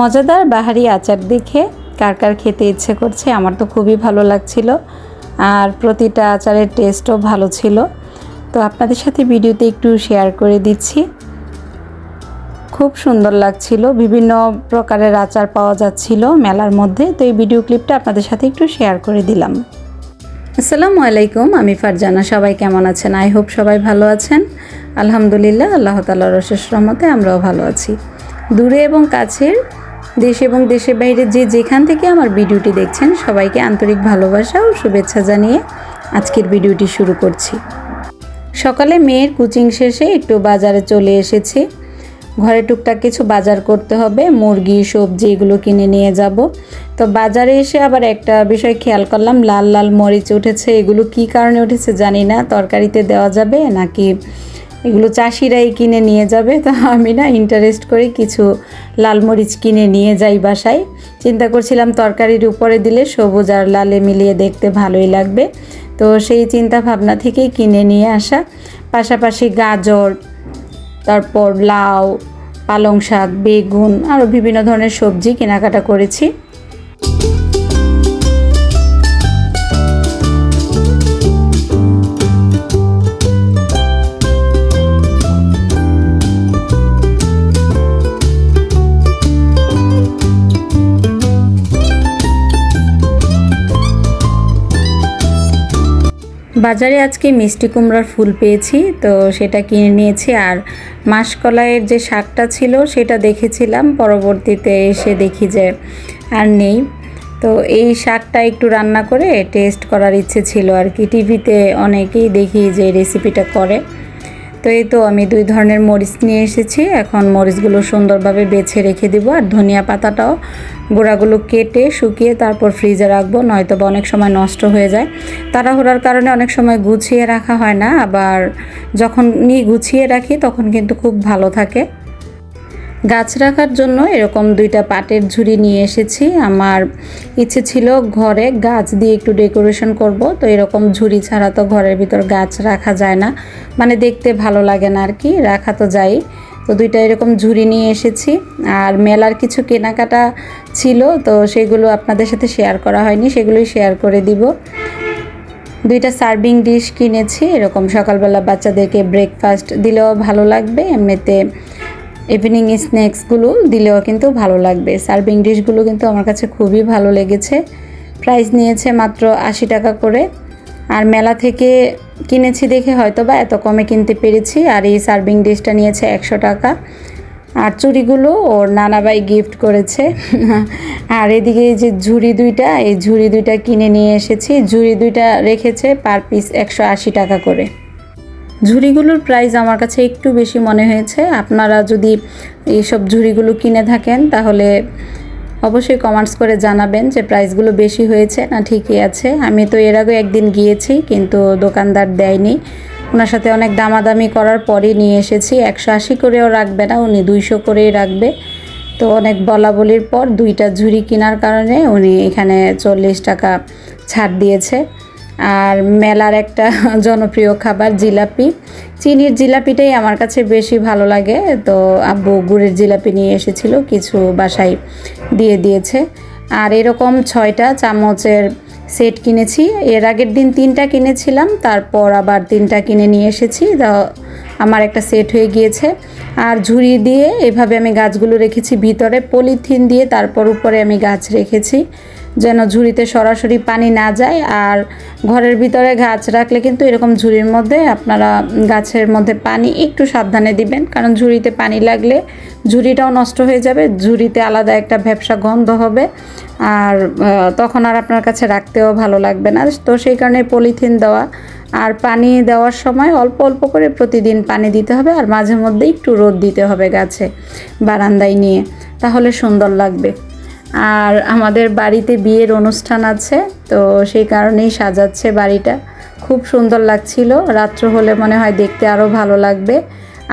মজাদার বাহারি আচার দেখে কার কার খেতে ইচ্ছে করছে আমার তো খুবই ভালো লাগছিল। আর প্রতিটা আচারের টেস্টও ভালো ছিল। তো আপনাদের সাথে ভিডিওতে একটু শেয়ার করে দিচ্ছি। খুব সুন্দর লাগছিল, বিভিন্ন প্রকারের আচার পাওয়া যাচ্ছিল মেলার মধ্যে। তো এই ভিডিও ক্লিপটা আপনাদের সাথে একটু শেয়ার করে দিলাম। আসসালামু আলাইকুম, আমি ফারজানা। সবাই কেমন আছেন? আই হোপ সবাই ভালো আছেন। আলহামদুলিল্লাহ, আল্লাহ তালার রশেষ রহমতে আমরাও ভালো আছি। দূরে এবং কাছের দেশ এবং দেশের বাইরে যে যেখান থেকে আমার ভিডিওটি দেখছেন, সবাইকে আন্তরিক ভালোবাসা ও শুভেচ্ছা জানিয়ে আজকের ভিডিওটি শুরু করছি। সকালে মেয়ের কোচিং শেষে একটু বাজারে চলে এসেছি। ঘরে টুকটাক কিছু বাজার করতে হবে, মুরগি, সবজি এগুলো কিনে নিয়ে যাব। তো বাজারে এসে আবার একটা বিষয় খেয়াল করলাম, লাল লাল মরিচ উঠেছে। এগুলো কি কারণে উঠেছে জানি না, তরকারিতে দেওয়া যাবে নাকি এগুলো চাষিরাই কিনে নিয়ে যাবে। তো আমি না ইন্টারেস্ট করে কিছু লাল মরিচ কিনে নিয়ে যাই বাসায়। চিন্তা করছিলাম তরকারির উপরে দিলে সবুজ আর লালে মিলিয়ে দেখতে ভালোই লাগবে। তো সেই চিন্তা ভাবনা থেকেই কিনে নিয়ে আসা। পাশাপাশি গাজর, তারপর লাউ, পালং শাক, বেগুন আরও বিভিন্ন ধরনের সবজি কেনাকাটা করেছি। বাজারে আজকে মিষ্টি কুমড়ার ফুল পেয়েছি, তো সেটা কিনে নিয়েছি। আর মাসকলাইয়ের যে শাকটা ছিল সেটা দেখেছিলাম, পরবর্তীতে এসে দেখি যে আর নেই। তো এই শাকটা একটু রান্না করে টেস্ট করার ইচ্ছে ছিল আর কি। টিভিতে অনেকেই দেখি যে রেসিপিটা করে। তো এই তো আমি দুই ধরনের মরিচ নিয়ে এসেছি। এখন মরিচগুলো সুন্দরভাবে বেছে রেখে দিব আর ধনিয়া পাতাটাও গোড়াগুলো কেটে শুকিয়ে তারপর ফ্রিজে রাখব, নয়তো বা অনেক সময় নষ্ট হয়ে যায়। তাড়াহুড়ার কারণে অনেক সময় গুছিয়ে রাখা হয় না, আবার যখন নিয়ে গুছিয়ে রাখি তখন কিন্তু খুব ভালো থাকে। গাছ রাখার জন্য এরকম দুইটা পাটের ঝুড়ি নিয়ে এসেছি। আমার ইচ্ছে ছিল ঘরে গাছ দিয়ে একটু ডেকোরেশন করব, তো এরকম ঝুড়ি ছাড়া তো ঘরের ভিতর গাছ রাখা যায় না। মানে দেখতে ভালো লাগে না আর কি, রাখা তো যাই। তো দুইটা এরকম ঝুড়ি নিয়ে এসেছি। আর মেলার কিছু কেনাকাটা ছিল, তো সেগুলো আপনাদের সাথে শেয়ার করা হয়নি, সেগুলোই শেয়ার করে দিব। দুইটা সার্ভিং ডিশ কিনেছি, এরকম সকালবেলা বাচ্চাদেরকে ব্রেকফাস্ট দিলেও ভালো লাগবে, এমনিতে ইভিনিং স্ন্যাক্সগুলো দিলেও কিন্তু ভালো লাগবে। সার্ভিং ডিশগুলো কিন্তু আমার কাছে খুবই ভালো লেগেছে। প্রাইস নিয়েছে মাত্র আশি টাকা করে। আর মেলা থেকে কিনেছি দেখে হয়তো বা এত কমে কিনতে পেরেছি। আর এই সার্ভিং ডিশটা নিয়েছে একশো টাকা। আর চুড়িগুলো ওর নানাবাই গিফট করেছে। আর এদিকে এই যে ঝুড়ি দুইটা, এই ঝুড়ি দুইটা কিনে নিয়ে এসেছি। ঝুড়ি দুইটা রেখেছে পার পিস একশো আশি টাকা করে। ঝুড়িগুলোর প্রাইস আমার কাছে একটু বেশি মনে হয়েছে। আপনারা যদি এইসব ঝুড়িগুলো কিনে থাকেন, তাহলে অবশ্যই কমেন্টস করে জানাবেন যে প্রাইসগুলো বেশি হয়েছে না ঠিকই আছে। আমি তো এর আগে একদিন গিয়েছি, কিন্তু দোকানদার দেয়নি। ওনার সাথে অনেক দামাদামি করার পরই নিয়ে এসেছি। একশো আশি করেও রাখবে না, উনি দুইশো করেই রাখবে। তো অনেক বলা বলির পর দুইটা ঝুড়ি কেনার কারণে উনি এখানে চল্লিশ টাকা ছাড় দিয়েছে। আর মেলার একটা জনপ্রিয় খাবার জিলাপি। চিনির জিলাপিটাই আমার কাছে বেশি ভালো লাগে। তো আব্বু গুড়ের জিলাপি নিয়ে এসেছিল, কিছু বাসায় দিয়ে দিয়েছে। আর এরকম ছয়টা চামচের সেট কিনেছি। এর আগের দিন তিনটা কিনেছিলাম, তারপর আবার তিনটা কিনে নিয়ে এসেছি। আমার একটা সেট হয়ে গিয়েছে। আর ঝুড়ি দিয়ে এভাবে আমি গাছগুলো রেখেছি। ভিতরে পলিথিন দিয়ে, তারপর উপরে আমি গাছ রেখেছি। যেন ঝুড়িতে সরাসরি পানি না যায় আর ঘরের ভিতরে গাছ রাখলে কিন্তু এরকম ঝুড়ির মধ্যে আপনারা গাছের মধ্যে পানি একটু সাবধানে দিবেন। কারণ ঝুড়িতে পানি লাগলে ঝুড়িটাও নষ্ট হয়ে যাবে, ঝুড়িতে আলাদা একটা ভ্যাবসা গন্ধ হবে আর তখন আর আপনার কাছে রাখতেও ভালো লাগবে না। তো সেই কারণে পলিথিন দেওয়া আর পানি দেওয়ার সময় অল্প অল্প করে প্রতিদিন পানি দিতে হবে আর মাঝে মধ্যে একটু রোদ দিতে হবে গাছে বারান্দায় নিয়ে। তাহলে সুন্দর লাগবে। আর আমাদের বাড়িতে বিয়ের অনুষ্ঠান আছে, তো সেই কারণেই সাজাচ্ছে বাড়িটা। খুব সুন্দর লাগছিল, রাত্র হলে মনে হয় দেখতে আরও ভালো লাগবে।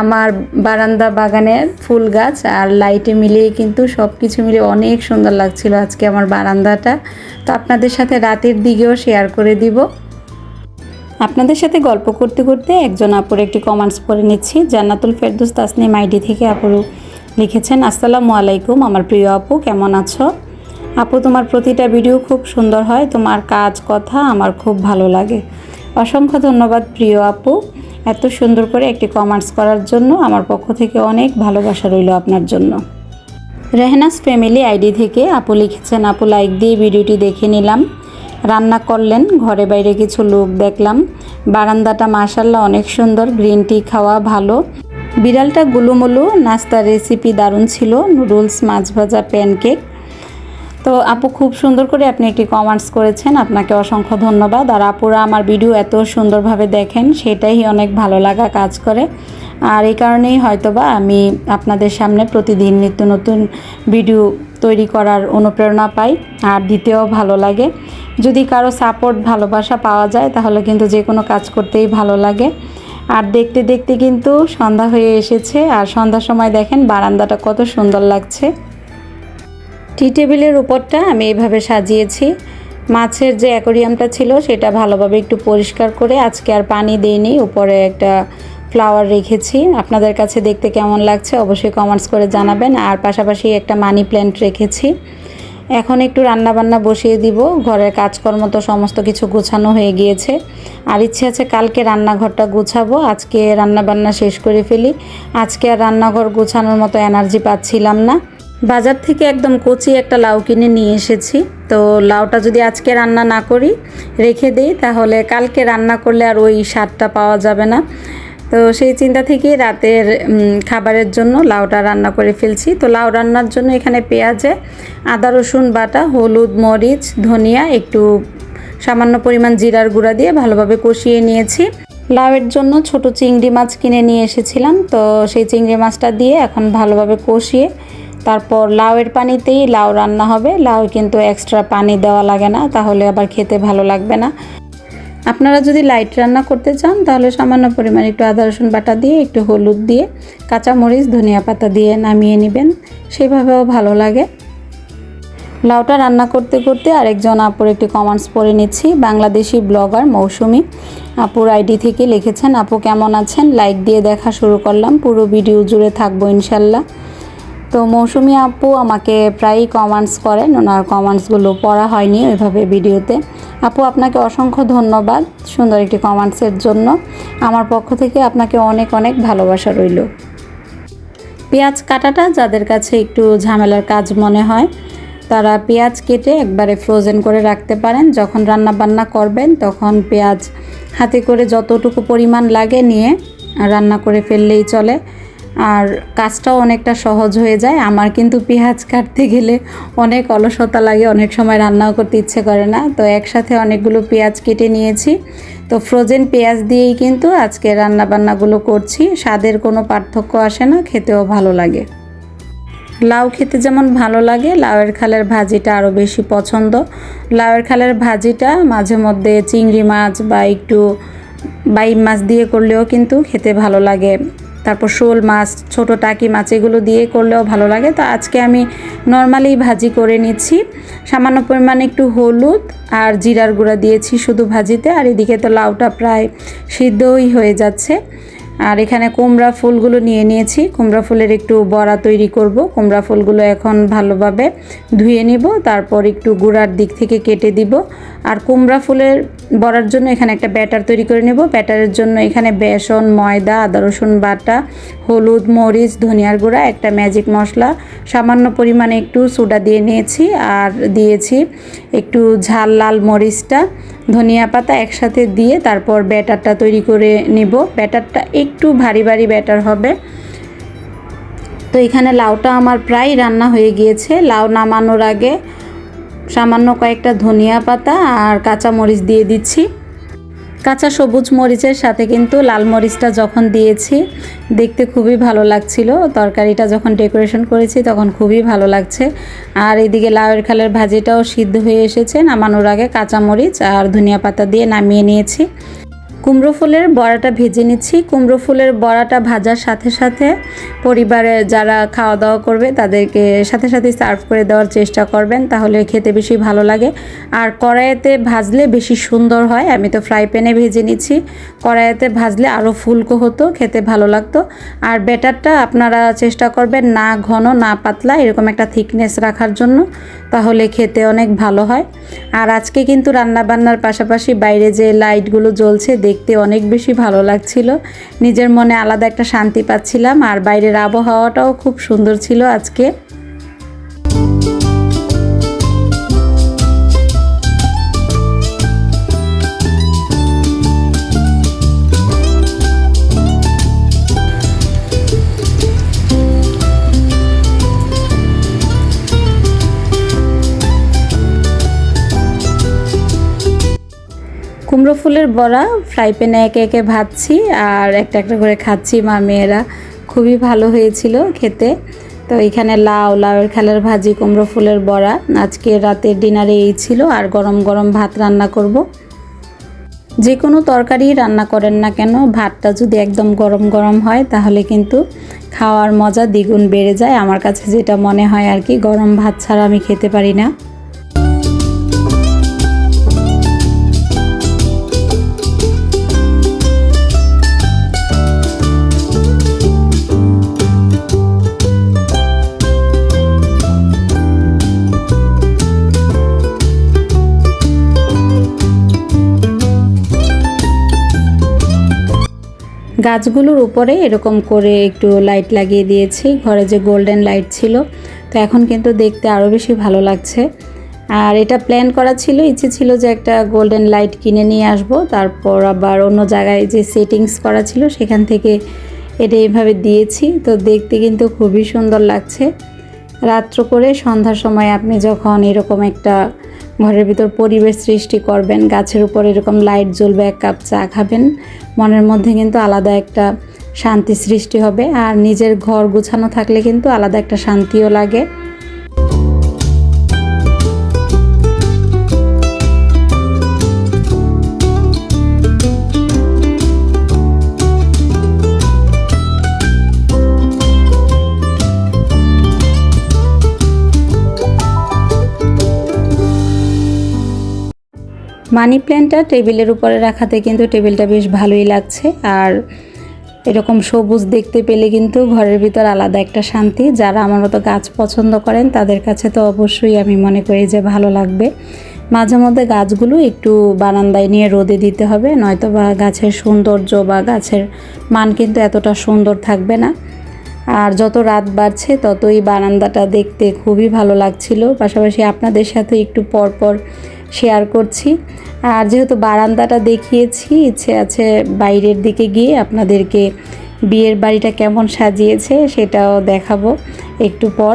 আমার বারান্দা বাগানের ফুল গাছ আর লাইটে মিলিয়ে কিন্তু সব কিছু মিলিয়ে অনেক সুন্দর লাগছিল আজকে আমার বারান্দাটা। তো আপনাদের সাথে রাতের দিকেও শেয়ার করে দিব। আপনাদের সাথে গল্প করতে করতে একজন আপুর একটি কমেন্টস পড়ে নিচ্ছি, জান্নাতুল ফেরদুস তাসনিম আইডি থেকে আপুর লিখেছেন, আসসালামু আলাইকুম, আমার প্রিয় আপু, কেমন আছো? আপু, তোমার প্রতিটা ভিডিও খুব সুন্দর হয়, তোমার কাজ, কথা আমার খুব ভালো লাগে। অসংখ্য ধন্যবাদ প্রিয় আপু। এত সুন্দর করে একটি কমেন্টস করার জন্য আমার পক্ষ থেকে অনেক ভালোবাসা রইল আপনার জন্য। রেহনাস ফ্যামিলি আইডি থেকে আপু লিখেছেন, আপু লাইক দিয়ে ভিডিওটি দেখে নিলাম। রান্না করলেন, ঘরে বাইরে কিছু লোক দেখলাম। বারান্দাটা মাশাল্লাহ অনেক সুন্দর, গ্রিন টি খাওয়া ভালো। বিড়ালটা গুলুমুলু, নাস্তার রেসিপি দারুণ ছিল নুডলস মাছ ভাজা প্যানকেক তো আপু খুব সুন্দর করে আপনি একটি কমেন্টস করেছেন, আপনাকে অসংখ্য ধন্যবাদ। আর আপুরা আমার ভিডিও এত সুন্দরভাবে দেখেন, সেটাই অনেক ভালো লাগা কাজ করে। আর এই কারণেই হয়তোবা আমি আপনাদের সামনে প্রতিদিন নিত্য নতুন ভিডিও তৈরি করার অনুপ্রেরণা পাই, আর দিতেও ভালো লাগে। যদি কারও সাপোর্ট ভালোবাসা পাওয়া যায়, তাহলে কিন্তু যে কোনো কাজ করতেই ভালো লাগে। আর দেখতে দেখতে কিন্তু সন্ধ্যা হয়ে এসেছে। আর সন্ধ্যার সময় দেখেন বারান্দাটা কত সুন্দর লাগছে। টি টেবিলের উপরটা আমি এইভাবে সাজিয়েছি। মাছের যে অ্যাকোরিয়ামটা ছিল সেটা ভালোভাবে একটু পরিষ্কার করে আজকে আর পানি দিইনি, উপরে একটা ফ্লাওয়ার রেখেছি। আপনাদের কাছে দেখতে কেমন লাগছে অবশ্যই কমেন্টস করে জানাবেন। আর পাশাপাশি একটা মানি প্ল্যান্ট রেখেছি। এখন একটু রান্না বান্না বসিয়ে দিব। ঘরের কাজকর্ম তো সমস্ত কিছু গোছানো হয়ে গিয়েছে। আর ইচ্ছে আছে কালকে রান্নাঘরটা গুছাবো। আজকে রান্না বান্না শেষ করে ফেলি। আজকে আর রান্নাঘর গোছানোর মতো এনার্জি পাচ্ছিলাম না। বাজার থেকে একদম কচি একটা লাউ কিনে নিয়ে এসেছি। তো লাউটা যদি আজকে রান্না না করি, রেখে দিই, তাহলে কালকে রান্না করলে আর ওই স্বাদটা পাওয়া যাবে না। তো সেই চিন্তা থেকেই রাতের খাবারের জন্য লাউটা রান্না করে ফেলছি। তো লাউ রান্নার জন্য এখানে পেঁয়াজে আদা, রসুন বাটা, হলুদ, মরিচ, ধনিয়া, একটু সামান্য পরিমাণ জিরার গুঁড়া দিয়ে ভালোভাবে কষিয়ে নিয়েছি। লাউয়ের জন্য ছোট চিংড়ি মাছ কিনে নিয়ে এসেছিলাম। তো সেই চিংড়ি মাছটা দিয়ে এখন ভালোভাবে কষিয়ে তারপর লাউয়ের পানিতেই লাউ রান্না হবে। লাউ কিন্তু এক্সট্রা পানি দেওয়া লাগে না, তাহলে আবার খেতে ভালো লাগবে না। আপনারা যদি লাইট রান্না করতে চান, তাহলে সামান্য পরিমাণ একটু আদা, রসুন বাটা দিয়ে, একটু হলুদ দিয়ে, কাঁচামরিচ, ধনিয়া পাতা দিয়ে নামিয়ে নেবেন। সেভাবেও ভালো লাগে। লাউটা রান্না করতে করতে আরেকজন আপুর একটি কমেন্টস পড়ে নিচ্ছি, বাংলাদেশি ব্লগার মৌসুমি। আপুর আইডি থেকে লিখেছেন, আপু কেমন আছেন? লাইক দিয়ে দেখা শুরু করলাম, পুরো ভিডিও জুড়ে থাকব ইনশাল্লাহ। তো মৌসুমি আপু আমাকে প্রায়ই কমেন্টস করেন, ওনার কমেন্টসগুলো পড়া হয়নি ওইভাবে ভিডিওতে। আপু, আপনাকে অসংখ্য ধন্যবাদ সুন্দর একটি কমেন্টসের জন্য। আমার পক্ষ থেকে আপনাকে অনেক অনেক ভালোবাসা রইল। পেঁয়াজ কাটাটা যাদের কাছে একটু ঝামেলার কাজ মনে হয়, তারা পেঁয়াজ কেটে একবারে ফ্রোজেন করে রাখতে পারেন। যখন রান্না বান্না করবেন, তখন পেঁয়াজ হাতে করে যতটুকু পরিমাণ লাগে নিয়ে রান্না করে ফেললেই চলে। আর কাজটাও অনেকটা সহজ হয়ে যায়। আমার কিন্তু পেঁয়াজ কাটতে গেলে অনেক অলসতা লাগে, অনেক সময় রান্নাও করতে ইচ্ছে করে না। তো একসাথে অনেকগুলো পেঁয়াজ কেটে নিয়েছি। তো ফ্রোজেন পেঁয়াজ দিয়েই কিন্তু আজকে রান্না বান্নাগুলো করছি। স্বাদের কোনো পার্থক্য আসে না, খেতেও ভালো লাগে। লাউ খেতে যেমন ভালো লাগে, লাউয়ের খালের ভাজিটা আরও বেশি পছন্দ। লাউয়ের খালের ভাজিটা মাঝে মধ্যে চিংড়ি মাছ বা একটু বাইম মাছ দিয়ে করলেও কিন্তু খেতে ভালো লাগে। তারপর শোল মাছ, ছোট টাকি মাছ এগুলো দিয়ে করলেও ভালো লাগে। তো আজকে আমি নর্মালি ভাজি করে নিচ্ছি। সামান্য পরিমাণে একটু হলুদ আর জিরার গুঁড়া দিয়েছি শুধু ভাজিতে। আর এদিকে তো লাউটা প্রায় সিদ্ধই হয়ে যাচ্ছে। আর এখানে কুমড়া ফুলগুলো নিয়ে নিয়েছি। কুমড়া ফুলের একটু বড়া তৈরি করব। কুমড়া ফুলগুলো এখন ভালোভাবে ধুয়ে নিব, তারপর একটু গুঁড়ার দিক থেকে কেটে দিব। আর কুমড়া ফুলের বড়ার জন্য এখানে একটা ব্যাটার তৈরি করে নেব। ব্যাটারের জন্য এখানে বেসন, ময়দা, আদা, রসুন বাটা, হলুদ, মরিচ, ধনিয়ার গুঁড়া, একটা ম্যাজিক মশলা, সামান্য পরিমাণে একটু সোডা দিয়ে নিয়েছি। আর দিয়েছি একটু ঝাল লাল মরিচটা। ধনিয়া পাতা একসাথে দিয়ে তারপর ব্যাটারটা তৈরি করে নেব। ব্যাটারটা একটু ভারী ভারী ব্যাটার হবে। তো এখানে লাউটা আমার প্রায় রান্না হয়ে গিয়েছে। লাউ নামানোর আগে সামান্য কয়েকটা ধনিয়া পাতা আর কাঁচামরিচ দিয়ে দিচ্ছি। কাঁচা সবুজ মরিচের সাথে কিন্তু লাল মরিচটা যখন দিয়েছি, দেখতে খুবই ভালো লাগছিল। তরকারিটা যখন ডেকোরেশন করেছি, তখন খুবই ভালো লাগছে। আর এদিকে লাউয়ের খালের ভাজিটাও সিদ্ধ হয়ে এসেছে। নামানোর আগে কাঁচা মরিচ আর ধনিয়া পাতা দিয়ে নামিয়ে নিয়েছি। কুমড়ো ফুলের বড়াটা ভেজে নিচ্ছি। কুমড়ো ফুলের বড়াটা ভাজার সাথে সাথে পরিবারে যারা খাওয়া দাওয়া করবে, তাদেরকে সাথে সাথে সার্ভ করে দেওয়ার চেষ্টা করবেন, তাহলে খেতে বেশি ভালো লাগে। আর কড়াইতে ভাজলে বেশি সুন্দর হয়। আমি তো ফ্রাই প্যানে ভেজে নিচ্ছি। কড়াইতে ভাজলে আরও ফুলকো হতো, খেতে ভালো লাগতো। আর ব্যাটারটা আপনারা চেষ্টা করবেন না ঘন, না পাতলা, এরকম একটা থিকনেস রাখার জন্য, তাহলে খেতে অনেক ভালো হয়। আর আজকে কিন্তু রান্না বান্নার পাশাপাশি বাইরে যে লাইটগুলো জ্বলছে দেখতে অনেক বেশি ভালো লাগছিল। নিজের মনে আলাদা একটা শান্তি পাচ্ছিলাম আর বাইরের আবহাওয়াটাও খুব সুন্দর ছিল আজকে। কুমড়ো ফুলের বড়া, ফ্রাই প্যানে একে একে ভাজছি আর একটা একটা করে খাচ্ছি মা মেয়েরা। খুবই ভালো হয়েছিল খেতে। তো এখানে লাউ, লাউয়ের খেলার ভাজি, কুমড়ো ফুলের বড়া। আজকে রাতের ডিনারে এই ছিল আর গরম গরম ভাত রান্না করব। যে কোনো তরকারি রান্না করেন না কেন, ভাতটা যদি একদম গরম গরম হয় তাহলে কিন্তু খাওয়ার মজা দ্বিগুণ বেড়ে যায়। আমার কাছে যেটা মনে হয় আর কি, গরম ভাত ছাড়া আমি খেতে পারি না। গাছগুলোর উপরে এরকম করে একটু লাইট লাগিয়ে দিয়েছি। ঘরে যে গোল্ডেন লাইট ছিল। তো এখন কিন্তু দেখতে আরও বেশি ভালো লাগছে। আর এটা প্ল্যান করা ছিল, ইচ্ছে ছিল যে একটা গোল্ডেন লাইট কিনে নিয়ে আসব। তারপর আবার অন্য জায়গায় যে সেটিংস করা ছিল, সেখান থেকে এটা এইভাবে দিয়েছি। তো দেখতে কিন্তু খুবই সুন্দর লাগছে। রাত্র করে সন্ধ্যার সময় আপনি যখন এরকম একটা ঘরের ভিতর পরিবেশ সৃষ্টি করবেন, গাছের উপর এরকম লাইট জ্বলবে, এক কাপ চা খাবেন। মনের মধ্যে কিন্তু আলাদা একটা শান্তি সৃষ্টি হবে। আর নিজের ঘর গুছানো থাকলে কিন্তু আলাদা একটা শান্তিও লাগে। মানি প্ল্যান্টটা টেবিলের উপরে রাখাতে কিন্তু টেবিলটা বেশ ভালোই লাগছে। আর এরকম সবুজ দেখতে পেলে কিন্তু ঘরের ভিতর আলাদা একটা শান্তি। যারা আমার মতো গাছ পছন্দ করেন, তাদের কাছে তো অবশ্যই আমি মনে করি যে ভালো লাগবে। মাঝে মধ্যে গাছগুলো একটু বারান্দায় নিয়ে রোদে দিতে হবে, নয়তো বা গাছের সৌন্দর্য বা গাছের মান কিন্তু এতটা সুন্দর থাকবে না। আর যত রাত বাড়ছে, ততই বারান্দাটা দেখতে খুবই ভালো লাগছিল। পাশাপাশি আপনাদের সাথে একটু পর পর শেয়ার করছি। আর যেহেতু বারান্দাটা দেখিয়েছি, ইচ্ছে আছে বাইরের দিকে গিয়ে আপনাদেরকে বিয়ের বাড়িটা কেমন সাজিয়েছে সেটাও দেখাবো একটু পর।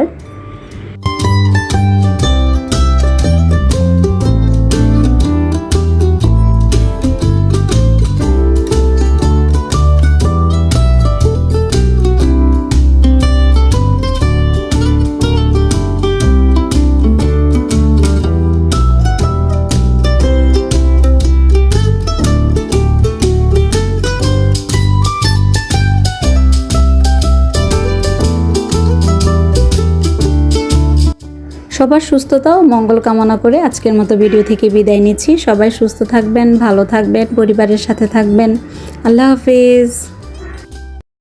সবার সুস্থতা ও মঙ্গল কামনা করে আজকের মতো ভিডিও থেকে বিদায় নিচ্ছি। সবাই সুস্থ থাকবেন, ভালো থাকবেন, পরিবারের সাথে থাকবেন। আল্লাহ হাফিজ।